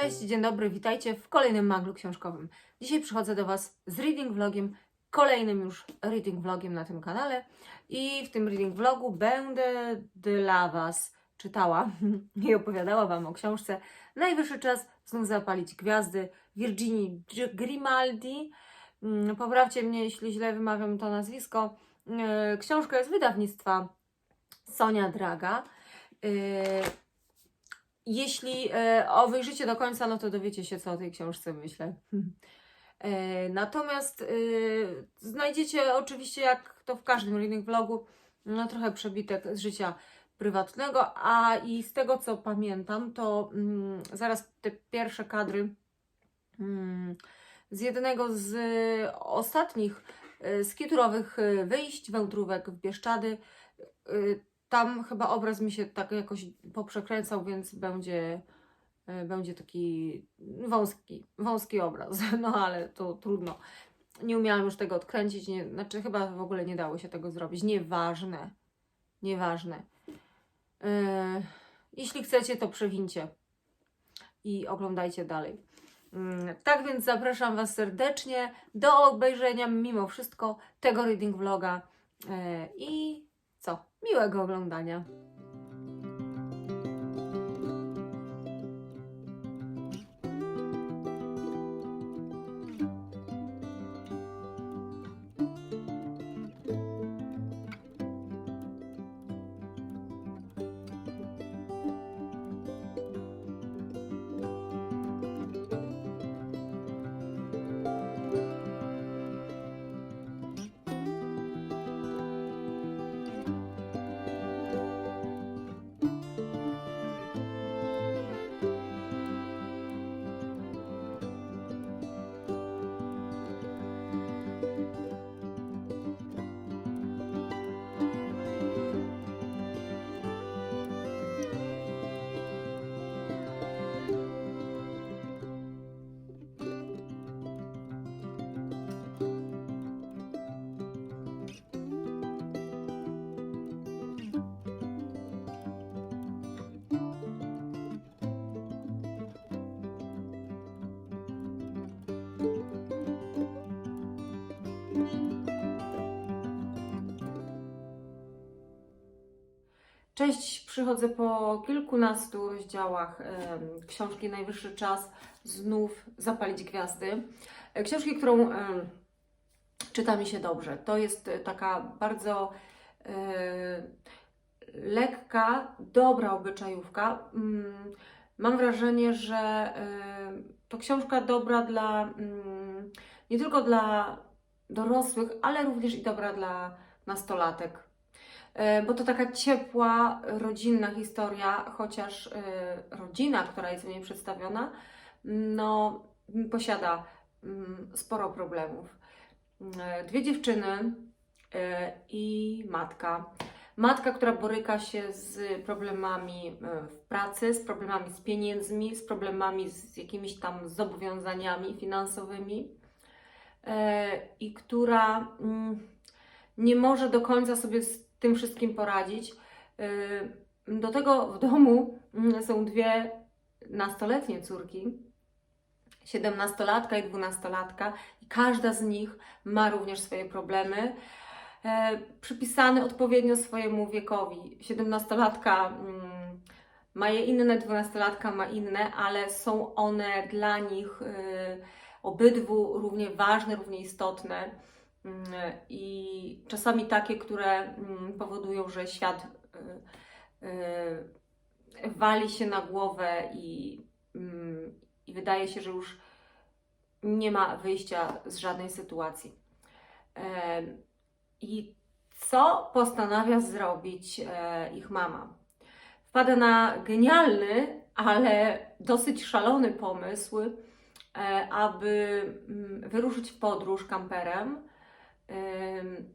Cześć, dzień dobry, witajcie w kolejnym maglu książkowym. Dzisiaj przychodzę do Was z reading vlogiem, kolejnym już reading vlogiem na tym kanale i w tym reading vlogu będę dla Was czytała i opowiadała Wam o książce Najwyższy czas znów zapalić gwiazdy Virginii Grimaldi. Mm, Poprawcie mnie, jeśli źle wymawiam to nazwisko. Yy, Książka jest wydawnictwa Sonia Draga. Jeśli e, obejrzycie do końca, no to dowiecie się, co o tej książce myślę. E, natomiast e, znajdziecie oczywiście, jak to w każdym reading vlogu, no trochę przebitek z życia prywatnego, a i z tego, co pamiętam, to mm, zaraz te pierwsze kadry mm, z jednego z ostatnich skiturowych wyjść, wędrówek w Bieszczady, tam chyba obraz mi się tak jakoś poprzekręcał, więc będzie, e, będzie taki wąski, wąski obraz. No ale to trudno. Nie umiałam już tego odkręcić, nie, znaczy chyba w ogóle nie dało się tego zrobić. Nieważne. Nieważne. E, jeśli chcecie, to przewincie i oglądajcie dalej. Mm, Tak więc zapraszam Was serdecznie do obejrzenia mimo wszystko tego reading vloga e, i? Miłego oglądania. Cześć, przychodzę po kilkunastu rozdziałach książki Najwyższy Czas znów zapalić gwiazdy. E, Książki, którą czyta mi się dobrze. To jest e, taka bardzo e, lekka, dobra obyczajówka. Mm, Mam wrażenie, że to książka dobra dla mm, nie tylko dla dorosłych, ale również i dobra dla nastolatek. E, Bo to taka ciepła, rodzinna historia, chociaż e, rodzina, która jest w niej przedstawiona, no, posiada mm, sporo problemów. E, Dwie dziewczyny i matka. Matka, która boryka się z problemami w pracy, z problemami z pieniędzmi, z problemami z jakimiś tam zobowiązaniami finansowymi i która mm, nie może do końca sobie z tym wszystkim poradzić. Y, Do tego w domu mm, są dwie nastoletnie córki, siedemnastolatka i dwunastolatka, i każda z nich ma również swoje problemy, e, przypisane odpowiednio swojemu wiekowi. Siedemnastolatka mm, ma je inne, dwunastolatka ma inne, ale są one dla nich y, obydwu równie ważne, równie istotne. Mm, I czasami takie, które mm, powodują, że świat y, y, wali się na głowę i, mm, i wydaje się, że już nie ma wyjścia z żadnej sytuacji. Em, I co postanawia zrobić e, ich mama? Wpada na genialny, ale dosyć szalony pomysł, aby mm, wyruszyć w podróż kamperem em,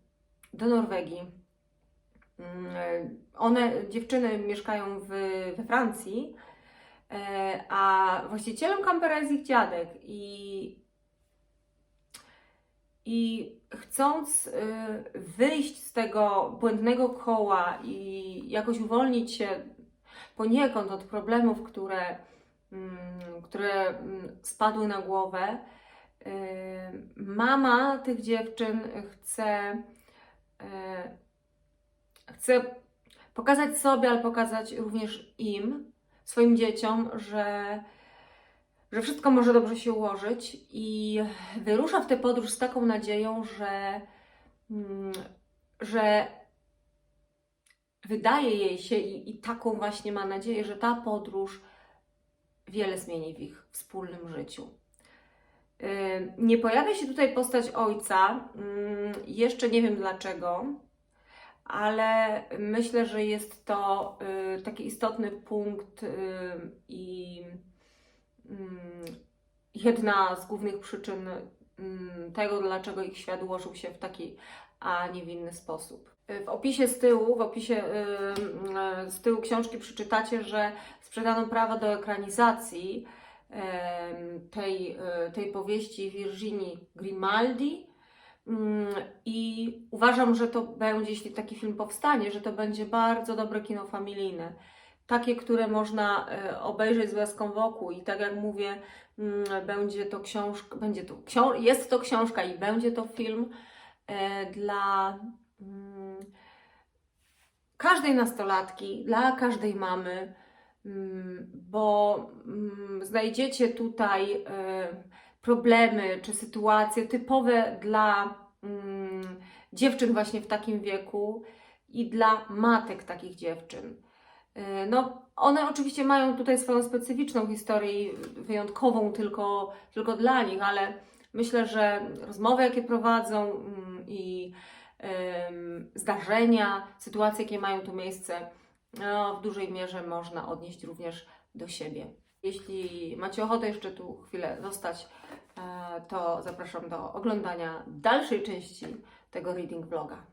do Norwegii. Mm, One, dziewczyny, mieszkają w, we Francji, e, a właścicielem kampera jest ich dziadek. I, i chcąc wyjść z tego błędnego koła i jakoś uwolnić się poniekąd od problemów, które które mm, spadły na głowę. Y, Mama tych dziewczyn chce, y, chce pokazać sobie, ale pokazać również im, swoim dzieciom, że, że wszystko może dobrze się ułożyć i wyrusza w tę podróż z taką nadzieją, że, mm, że wydaje jej się i, i taką właśnie ma nadzieję, że ta podróż wiele zmieni w ich wspólnym życiu. Nie pojawia się tutaj postać ojca. Jeszcze nie wiem dlaczego, ale myślę, że jest to y, taki istotny punkt y, i jedna z głównych przyczyn tego, dlaczego ich świat ułożył się w taki, a nie w inny sposób. W opisie z tyłu, w opisie y, y, z tyłu książki przeczytacie, że sprzedano prawa do ekranizacji tej, y, tej powieści Virginii Grimaldi. Mm, I uważam, że to będzie, jeśli taki film powstanie, że to będzie bardzo dobre kino familijne. Takie, które można obejrzeć z łaską wokół. I tak jak mówię, mm, będzie to książka, będzie to, jest to książka i będzie to film e, dla mm, każdej nastolatki, dla każdej mamy, mm, bo mm, znajdziecie tutaj e, problemy czy sytuacje typowe dla mm, dziewczyn właśnie w takim wieku i dla matek takich dziewczyn. E, No, one oczywiście mają tutaj swoją specyficzną historię, wyjątkową tylko, tylko dla nich, ale myślę, że rozmowy, jakie prowadzą i zdarzenia, sytuacje, jakie mają tu miejsce, no, w dużej mierze można odnieść również do siebie. Jeśli macie ochotę jeszcze tu chwilę zostać, e, to zapraszam do oglądania dalszej części tego reading vloga.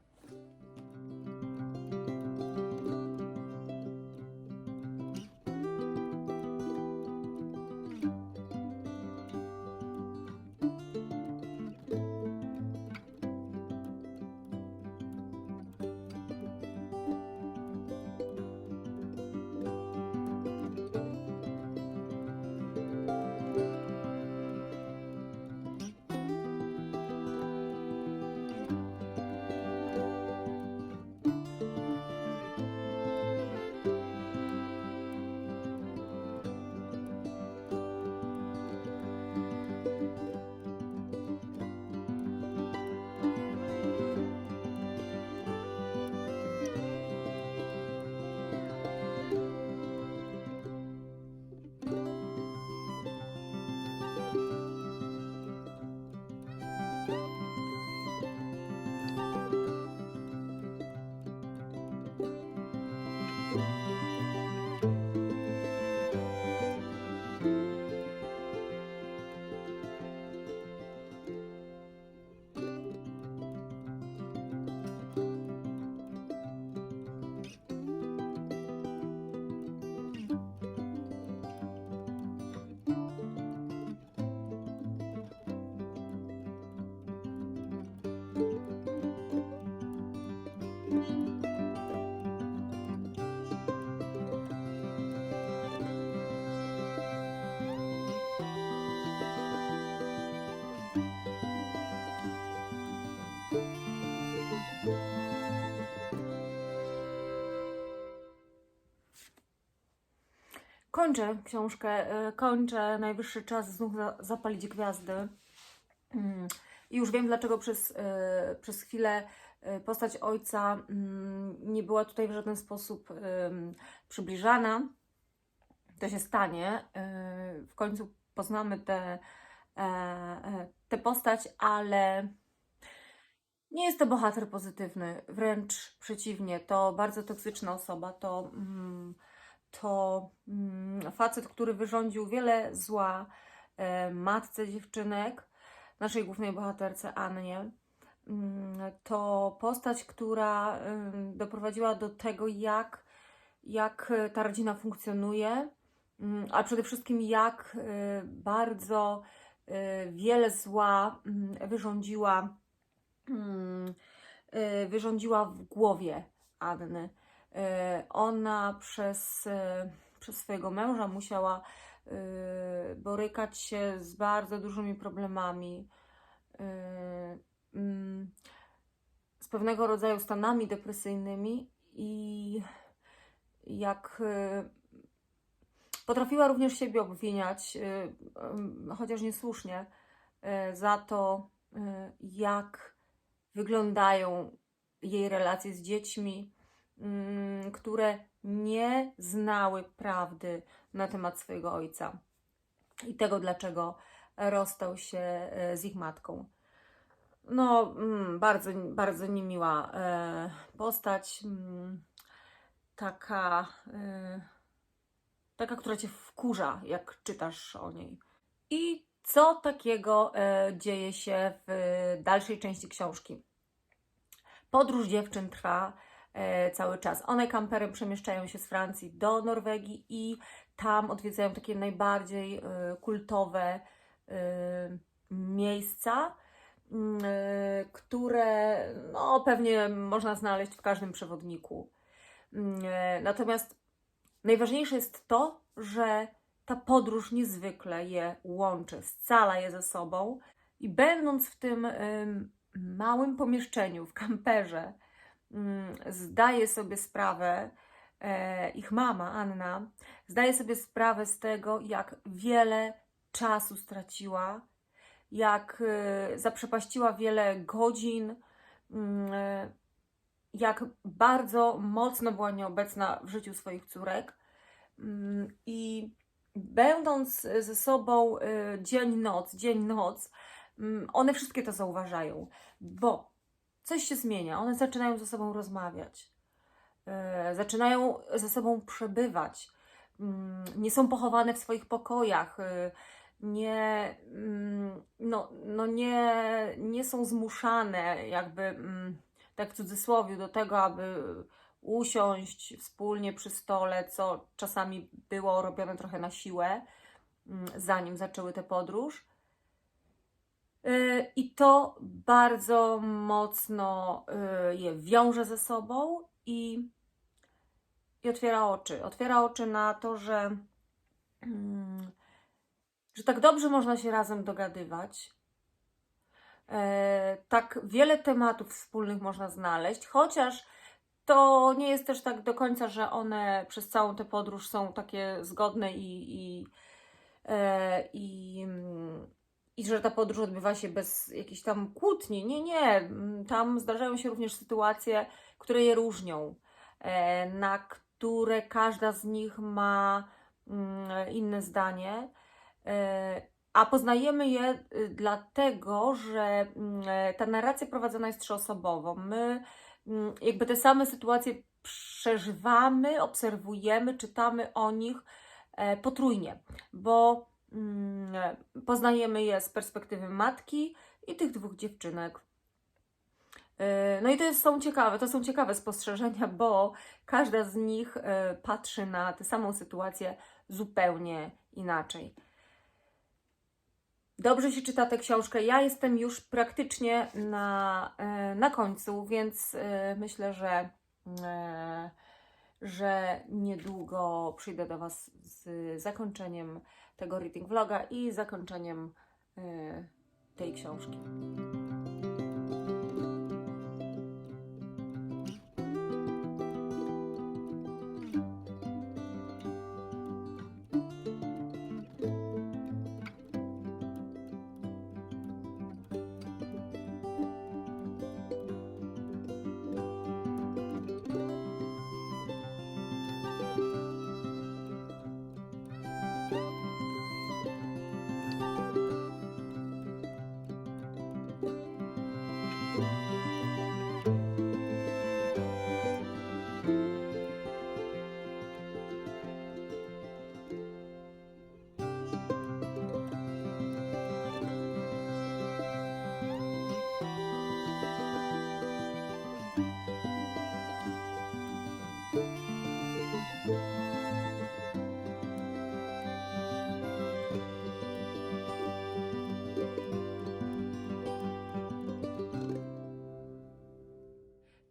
Kończę książkę, y, kończę. Najwyższy czas znów za- zapalić gwiazdy. Mm, I już wiem, dlaczego przez, y, przez chwilę y, postać ojca mm, nie była tutaj w żaden sposób przybliżana. To się stanie. W końcu poznamy tę e, e, tę postać, ale nie jest to bohater pozytywny. Wręcz przeciwnie, to bardzo toksyczna osoba. To. To mm, facet, który wyrządził wiele zła e, matce dziewczynek, naszej głównej bohaterce Annie. Mm, To postać, która doprowadziła do tego, jak, jak ta rodzina funkcjonuje, mm, a przede wszystkim jak e, bardzo e, wiele zła wyrządziła, wyrządziła w głowie Anny. E, Ona przez, e, przez swojego męża musiała y, borykać się z bardzo dużymi problemami, mm, z pewnego rodzaju stanami depresyjnymi i jak potrafiła również siebie obwiniać, chociaż niesłusznie, za to, jak wyglądają jej relacje z dziećmi, które nie znały prawdy na temat swojego ojca i tego, dlaczego rozstał się e, z ich matką. No, mm, bardzo, bardzo niemiła e, postać. mm, Taka, e, taka, która cię wkurza, jak czytasz o niej. I co takiego dzieje się w dalszej części książki? Podróż dziewczyn trwa cały czas. One kamperem przemieszczają się z Francji do Norwegii i tam odwiedzają takie najbardziej e, kultowe e, miejsca, mm, e, które no, pewnie można znaleźć w każdym przewodniku. Mm, e, Natomiast najważniejsze jest to, że ta podróż niezwykle je łączy, scala je ze sobą i będąc w tym małym pomieszczeniu, w kamperze, zdaje sobie sprawę, e, ich mama, Anna, zdaje sobie sprawę z tego, jak wiele czasu straciła, jak e, zaprzepaściła wiele godzin, mm, e, jak bardzo mocno była nieobecna w życiu swoich córek. Mm, I będąc ze sobą dzień, noc, dzień, noc, mm, one wszystkie to zauważają, bo coś się zmienia. One zaczynają ze sobą rozmawiać, e, zaczynają ze sobą przebywać, mm, nie są pochowane w swoich pokojach, e, nie, mm, no, no nie, nie są zmuszane, jakby mm, tak w cudzysłowie, do tego, aby usiąść wspólnie przy stole, co czasami było robione trochę na siłę, zanim zaczęły tę podróż. Y, I to bardzo mocno y, je wiąże ze sobą i, i otwiera oczy. Otwiera oczy na to, że, mm, że tak dobrze można się razem dogadywać. E, Tak wiele tematów wspólnych można znaleźć, chociaż to nie jest też tak do końca, że one przez całą tę podróż są takie zgodne i, i, i, mm, i że ta podróż odbywa się bez jakichś tam kłótni. Nie, nie. Tam zdarzają się również sytuacje, które je różnią, e, na które każda z nich ma mm, inne zdanie. E, A poznajemy je y, dlatego, że mm, e, ta narracja prowadzona jest trzyosobowo. My mm, jakby te same sytuacje przeżywamy, obserwujemy, czytamy o nich potrójnie, bo poznajemy je z perspektywy matki i tych dwóch dziewczynek. E, No i to są ciekawe, to są ciekawe spostrzeżenia, bo każda z nich e, patrzy na tę samą sytuację zupełnie inaczej. Dobrze się czyta tę książkę. Ja jestem już praktycznie na, e, na końcu, więc e, myślę, że, e, że niedługo przyjdę do Was z zakończeniem tego reading vloga i zakończeniem e, tej książki.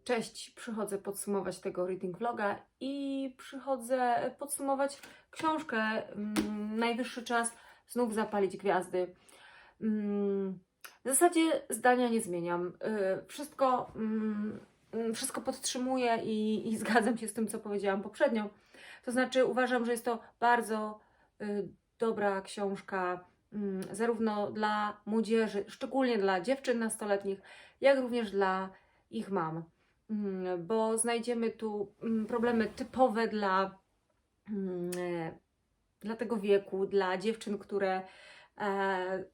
Cześć, przychodzę podsumować tego reading vloga i przychodzę podsumować książkę. Mm, Najwyższy czas znów zapalić gwiazdy. Mm, W zasadzie zdania nie zmieniam. Y, Wszystko, mm, wszystko podtrzymuję i, i zgadzam się z tym, co powiedziałam poprzednio. To znaczy, uważam, że jest to bardzo y, dobra książka, zarówno dla młodzieży, szczególnie dla dziewczyn nastoletnich, jak również dla ich mam. Mm, Bo znajdziemy tu mm, problemy typowe dla, mm, e, dla tego wieku, dla dziewczyn, które e,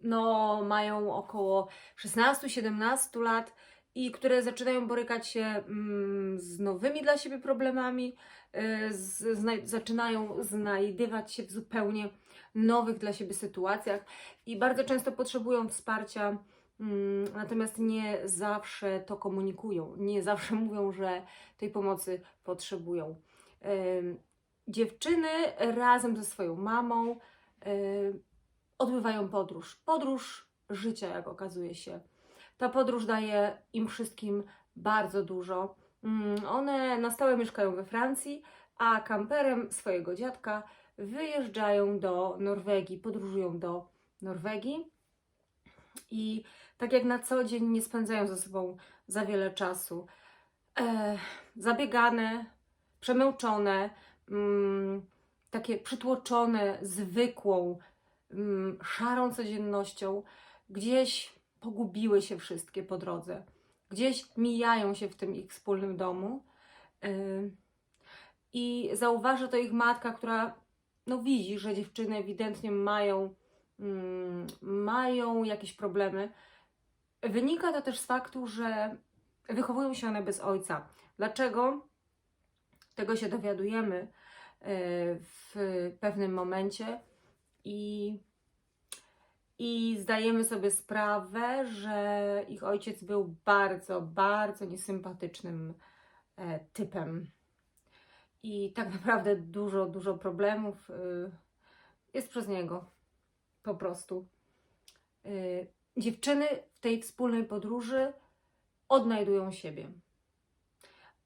no, mają około 16-17 lat i które zaczynają borykać się z nowymi dla siebie problemami, y, z, znaj- zaczynają znajdywać się w zupełnie nowych dla siebie sytuacjach i bardzo często potrzebują wsparcia, natomiast nie zawsze to komunikują, nie zawsze mówią, że tej pomocy potrzebują. Dziewczyny razem ze swoją mamą odbywają podróż. Podróż życia, jak okazuje się. Ta podróż daje im wszystkim bardzo dużo. Mm, One na stałe mieszkają we Francji, a kamperem swojego dziadka wyjeżdżają do Norwegii, podróżują do Norwegii. I tak jak na co dzień nie spędzają ze sobą za wiele czasu. E, zabiegane, przemęczone, mm, takie przytłoczone zwykłą, mm, szarą codziennością, gdzieś pogubiły się wszystkie po drodze, gdzieś mijają się w tym ich wspólnym domu. Ym, I zauważa to ich matka, która no, widzi, że dziewczyny ewidentnie mają, mają jakieś problemy. Wynika to też z faktu, że wychowują się one bez ojca. Dlaczego? Tego się dowiadujemy y, w pewnym momencie i, i zdajemy sobie sprawę, że ich ojciec był bardzo, bardzo niesympatycznym e, typem. I tak naprawdę dużo, dużo problemów y, jest przez niego. Po prostu. Y, Dziewczyny w tej wspólnej podróży odnajdują siebie.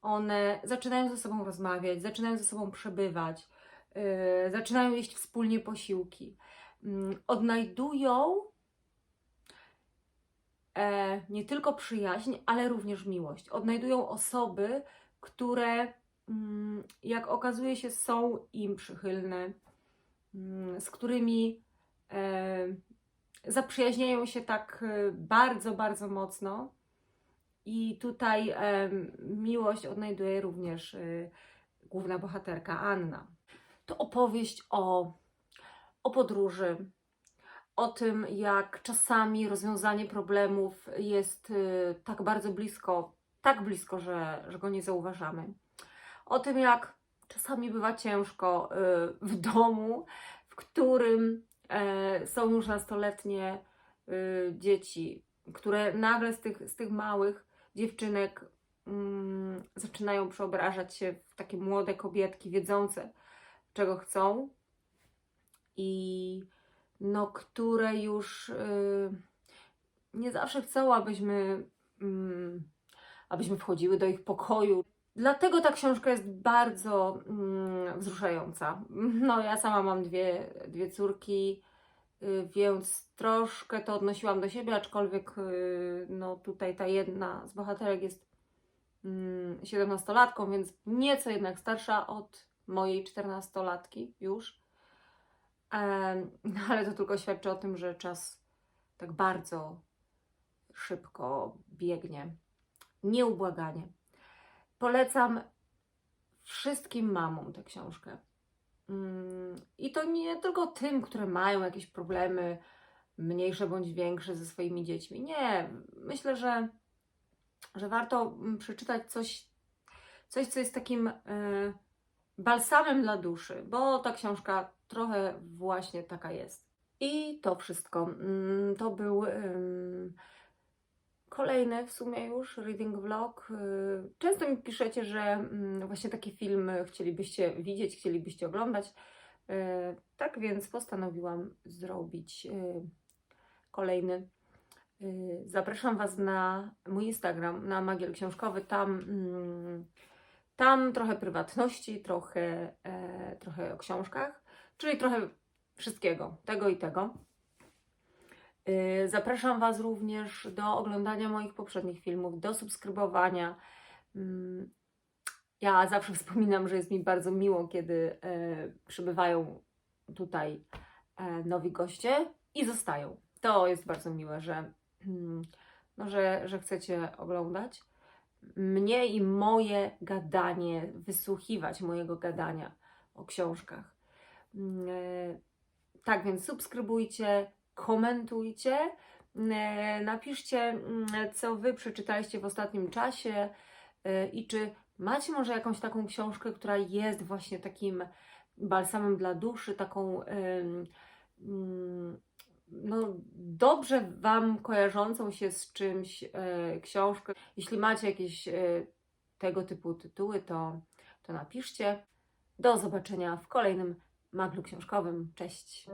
One zaczynają ze sobą rozmawiać, zaczynają ze sobą przebywać, yy, zaczynają jeść wspólnie posiłki. Yy, odnajdują e, nie tylko przyjaźń, ale również miłość. Odnajdują osoby, które, mm, jak okazuje się, są im przychylne, mm, z którymi zaprzyjaźniają się tak e, bardzo, bardzo mocno. I tutaj miłość odnajduje również y, główna bohaterka Anna. To opowieść o, o podróży, o tym, jak czasami rozwiązanie problemów jest y, tak bardzo blisko, tak blisko, że, że go nie zauważamy. O tym, jak czasami bywa ciężko y, w domu, w którym są już nastoletnie y, dzieci, które nagle z tych, z tych małych dziewczynek mm, zaczynają przeobrażać się w takie młode kobietki, wiedzące, czego chcą i no, które już y, nie zawsze chcą, abyśmy, mm, abyśmy wchodziły do ich pokoju. Dlatego ta książka jest bardzo mm, wzruszająca. No, ja sama mam dwie, dwie córki, y, więc troszkę to odnosiłam do siebie, aczkolwiek y, no, tutaj ta jedna z bohaterek jest mm, 17-latką, więc nieco jednak starsza od mojej 14-latki już. No, ale to tylko świadczy o tym, że czas tak bardzo szybko biegnie. Nieubłaganie. Polecam wszystkim mamom tę książkę. Mm, I to nie tylko tym, które mają jakieś problemy, mniejsze bądź większe, ze swoimi dziećmi. Nie, myślę, że, że warto mm, przeczytać coś, coś co jest takim y, balsamem dla duszy, bo ta książka trochę właśnie taka jest. I to wszystko. Mm, To był kolejny w sumie już reading vlog. Y, Często mi piszecie, że mm, właśnie taki film chcielibyście widzieć, chcielibyście oglądać. Y, Tak więc postanowiłam zrobić y, kolejny. Zapraszam Was na mój Instagram, na Magiel Książkowy. Tam mm, Tam trochę prywatności, trochę, e, trochę o książkach, czyli trochę wszystkiego, tego i tego. Y, Zapraszam Was również do oglądania moich poprzednich filmów, do subskrybowania. Mm, Ja zawsze wspominam, że jest mi bardzo miło, kiedy e, przybywają tutaj e, nowi goście i zostają. To jest bardzo miłe, że, mm, no, że, że chcecie oglądać mnie i moje gadanie, wysłuchiwać mojego gadania o książkach. Mm, Tak więc subskrybujcie, komentujcie, e, napiszcie, mm, co Wy przeczytaliście w ostatnim czasie e, i czy macie może jakąś taką książkę, która jest właśnie takim balsamem dla duszy, taką mm, no, dobrze Wam kojarzącą się z czymś e, książkę. Jeśli macie jakieś tego typu tytuły, to, to napiszcie. Do zobaczenia w kolejnym maglu książkowym. Cześć!